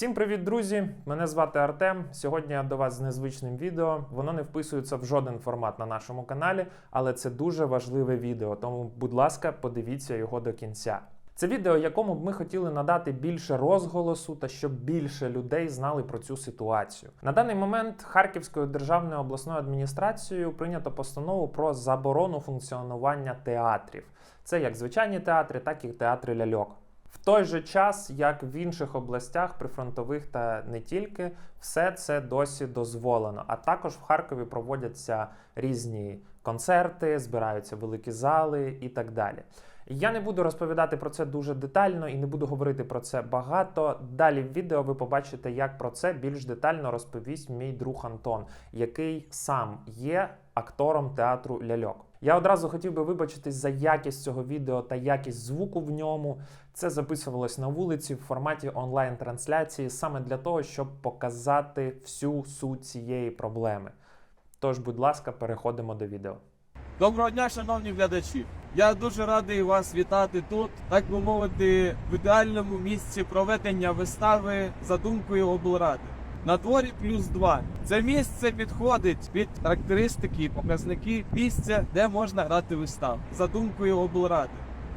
Всім привіт, друзі! Мене звати Артем. Сьогодні я до вас з незвичним відео. Воно не вписується в жоден формат на нашому каналі, але це дуже важливе відео. Тому, будь ласка, подивіться його до кінця. Це відео, якому б ми хотіли надати більше розголосу та щоб більше людей знали про цю ситуацію. На даний момент Харківською державною обласною адміністрацією прийнято постанову про заборону функціонування театрів. Це як звичайні театри, так і театри ляльок. В той же час, як в інших областях, прифронтових та не тільки, все це досі дозволено. А також в Харкові проводяться різні концерти, збираються великі зали і так далі. Я не буду розповідати про це дуже детально і не буду говорити про це багато. Далі в відео ви побачите, як про це більш детально розповість мій друг Антон, який сам є актором театру ляльок. Я одразу хотів би вибачитись за якість цього відео та якість звуку в ньому. Це записувалось на вулиці в форматі онлайн-трансляції саме для того, щоб показати всю суть цієї проблеми. Тож, будь ласка, переходимо до відео. Доброго дня, шановні глядачі. Я дуже радий вас вітати тут, так би мовити, в ідеальному місці проведення вистави за думкою облради. На дворі плюс два. Це місце підходить під характеристики і показники місця, де можна грати виставу за думкою облради.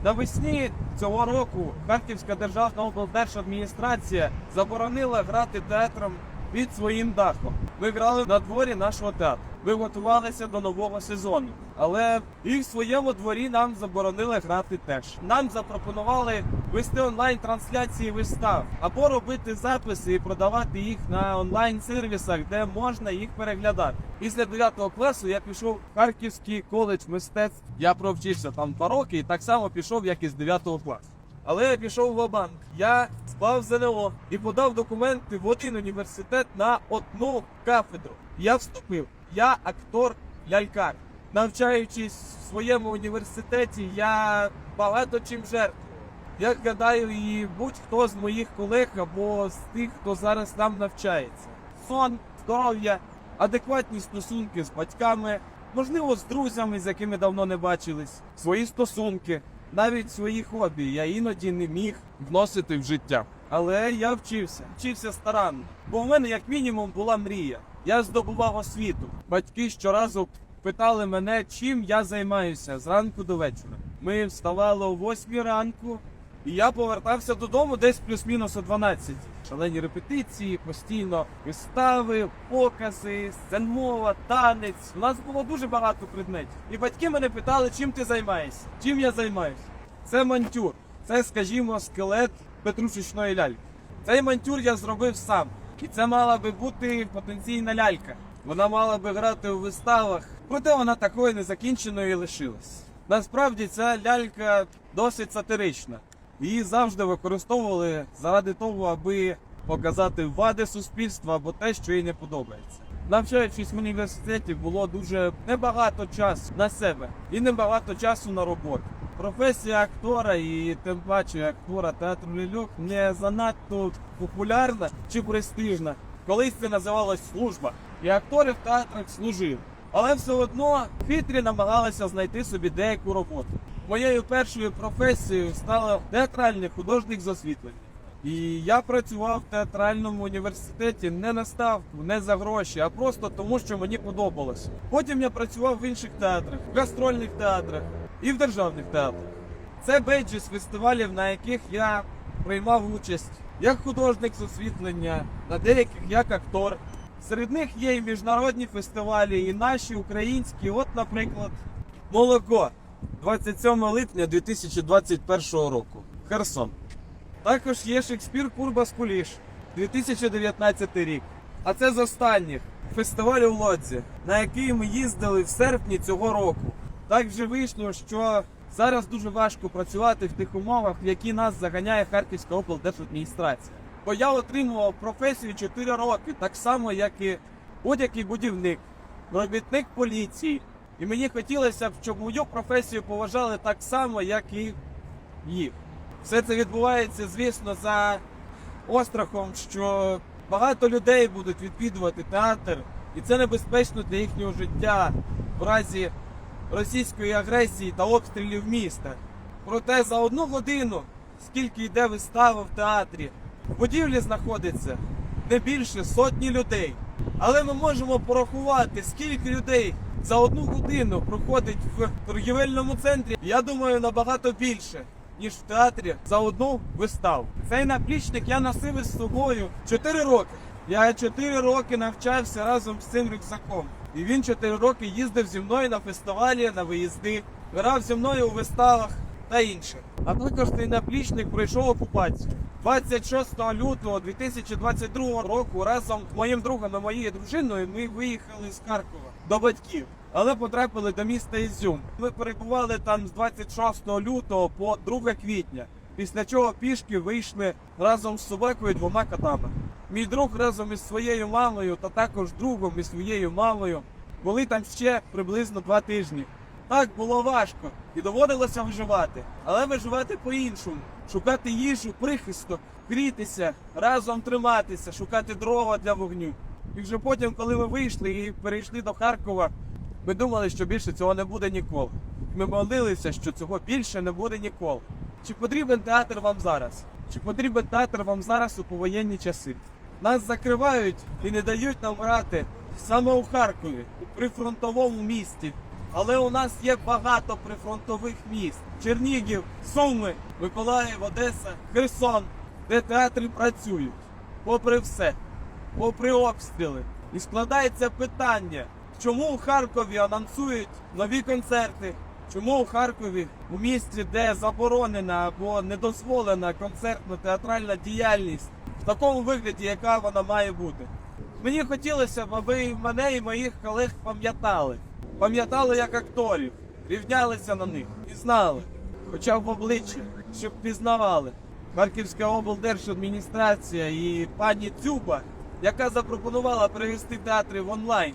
Навесні цього року Харківська державна облдержадміністрація заборонила грати театром під своїм дахом. Ми грали на дворі нашого театру. Ми готувалися до нового сезону, але і в своєму дворі нам заборонили грати теж. Нам запропонували вести онлайн-трансляції вистав або робити записи і продавати їх на онлайн-сервісах, де можна їх переглядати. Після 9 класу я пішов в Харківський коледж мистецтв. Я провчився там два роки і так само пішов, як і з 9 класу. Але я пішов в банк. Я склав ЗНО і подав документи в один університет на одну кафедру. Я вступив. Я актор лялькар. Навчаючись в своєму університеті, я багато чим жертвую. Я гадаю, і будь-хто з моїх колег або з тих, хто зараз там навчається. Сон, здоров'я, адекватні стосунки з батьками, можливо, з друзями, з якими давно не бачились, свої стосунки, навіть свої хобі я іноді не міг вносити в життя. Але я вчився, вчився старанно. Бо в мене, як мінімум, була мрія. Я здобував освіту. Батьки щоразу питали мене, чим я займаюся зранку до вечора. Ми вставали о 8 ранку, і я повертався додому десь плюс-мінус о 12. Шалені репетиції, постійно вистави, покази, сценмова, танець. У нас було дуже багато предметів. І батьки мене питали, чим ти займаєшся? Чим я займаюся? Це мантюр. Це, скажімо, скелет петрушечної ляльки. Цей мантюр я зробив сам. І це мала би бути потенційна лялька. Вона мала би грати у виставах, проте вона такою незакінченою і лишилась. Насправді ця лялька досить сатирична. Її завжди використовували заради того, аби показати вади суспільства або те, що їй не подобається. Навчаючись в університеті, було дуже небагато часу на себе і небагато часу на роботу. Професія актора і тим паче актора театру ляльок не занадто популярна чи престижна. Колись це називалось служба, і актори в театрах служили. Але все одно хитрі намагалися знайти собі деяку роботу. Моєю першою професією стала театральний художник з освітлення. І я працював в театральному університеті не на ставку, не за гроші, а просто тому, що мені подобалося. Потім я працював в інших театрах, в гастрольних театрах і в державних театрах. Це бейджі з фестивалів, на яких я приймав участь як художник з освітлення, на деяких як актор. Серед них є і міжнародні фестивалі, і наші українські. От, наприклад, молоко 27 липня 2021 року. Херсон. Також є Шекспір Курбас Куліш 2019 рік. А це з останніх фестивалю в Лодзі, на який ми їздили в серпні цього року. Так вже вийшло, що зараз дуже важко працювати в тих умовах, в які нас заганяє Харківська облдержадміністрація. Бо я отримував професію 4 роки, так само, як і будь-який будівник, робітник поліції. І мені хотілося б, щоб мою професію поважали так само, як і їх. Все це відбувається, звісно, за острахом, що багато людей будуть відвідувати театр, і це небезпечно для їхнього життя в разі російської агресії та обстрілів міста. Проте за одну годину, скільки йде вистава в театрі, В будівлі знаходиться не більше сотні людей. Але ми можемо порахувати, скільки людей за одну годину проходить в торгівельному центрі. Я думаю, набагато більше, ніж в театрі за одну виставу. Цей наплічник я носив із собою 4 роки. Я 4 роки навчався разом з цим рюкзаком. І він 4 роки їздив зі мною на фестивалі, на виїзди, грав зі мною у виставах та інше. А також цей наплічник пройшов окупацію. 26 лютого 2022 року разом з моїм другом і моєю дружиною ми виїхали з Харкова до батьків, але потрапили до міста Ізюм. Ми перебували там з 26 лютого по 2 квітня. Після чого пішки вийшли разом з собакою двома котами. Мій друг разом із своєю мамою та також другом і своєю мамою були там ще приблизно два тижні. Так було важко і доводилося виживати, але виживати по-іншому, шукати їжу, прихисток, грітися, разом триматися, шукати дрова для вогню. І вже потім, коли ми вийшли і перейшли до Харкова, ми думали, що більше цього не буде ніколи. Ми молилися, що цього більше не буде ніколи. Чи потрібен театр вам зараз? Чи потрібен театр вам зараз у повоєнні часи? Нас закривають і не дають нам грати саме у Харкові, у прифронтовому місті. Але у нас є багато прифронтових міст: Чернігів, Суми, Миколаїв, Одеса, Херсон, де театри працюють. Попри все, попри обстріли. І складається питання, чому у Харкові анонсують нові концерти? Чому у Харкові, у місті, де заборонена або недозволена концертно-театральна діяльність в такому вигляді, яка вона має бути? Мені хотілося б, аби мене і моїх колег пам'ятали. Пам'ятали як акторів, рівнялися на них і знали, хоча в обличчя, щоб пізнавали. Харківська облдержадміністрація і пані Дзюба, яка запропонувала перевести театри в онлайн,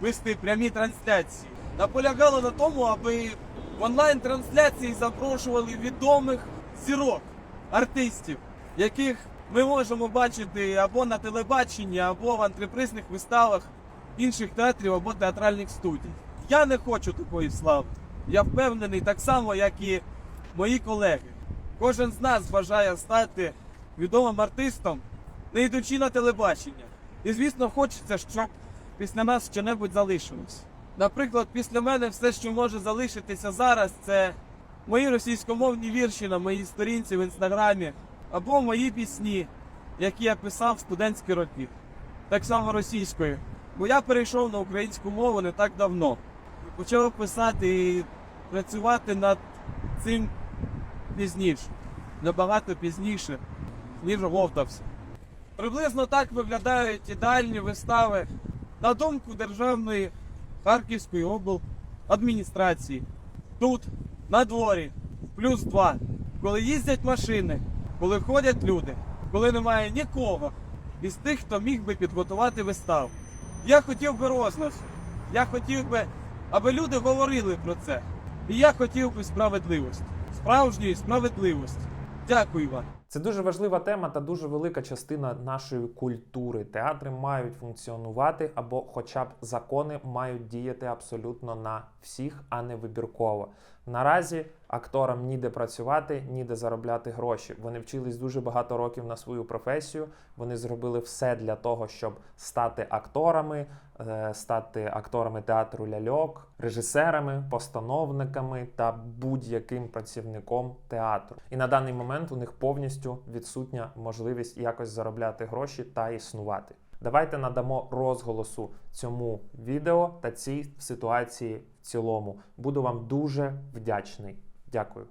вести прямі трансляції, наполягала на тому, аби в онлайн-трансляції запрошували відомих зірок, артистів, яких ми можемо бачити або на телебаченні, або в антрепризних виставах інших театрів або театральних студій. Я не хочу такої слави. Я впевнений так само, як і мої колеги. Кожен з нас бажає стати відомим артистом, не йдучи на телебачення. І звісно, хочеться, щоб після нас що-небудь залишилось. Наприклад, після мене все, що може залишитися зараз, це мої російськомовні вірші на моїй сторінці в інстаграмі, або мої пісні, які я писав в студентські роки, так само російською. Бо я перейшов на українську мову не так давно. Почав писати і працювати над цим пізніше, набагато пізніше, ніж оговтався. Приблизно так виглядають ідеальні вистави на думку Державної Харківської обладміністрації. Тут, на дворі, плюс два, коли їздять машини, коли ходять люди, коли немає нікого із тих, хто міг би підготувати виставу. Я хотів би розголосу. Я хотів би, аби люди говорили про це. І я хотів би справедливості. Справжньої справедливості. Дякую вам. Це дуже важлива тема та дуже велика частина нашої культури. Театри мають функціонувати, або, хоча б закони мають діяти абсолютно на всіх, а не вибірково. Наразі акторам ніде працювати, ніде заробляти гроші. Вони вчились дуже багато років на свою професію. Вони зробили все для того, щоб стати акторами, е, стати акторами театру ляльок, режисерами, постановниками та будь-яким працівником театру. І на даний момент у них повністю відсутня можливість якось заробляти гроші та існувати. Давайте надамо розголосу цьому відео та цій ситуації в цілому. Буду вам дуже вдячний. Дякую.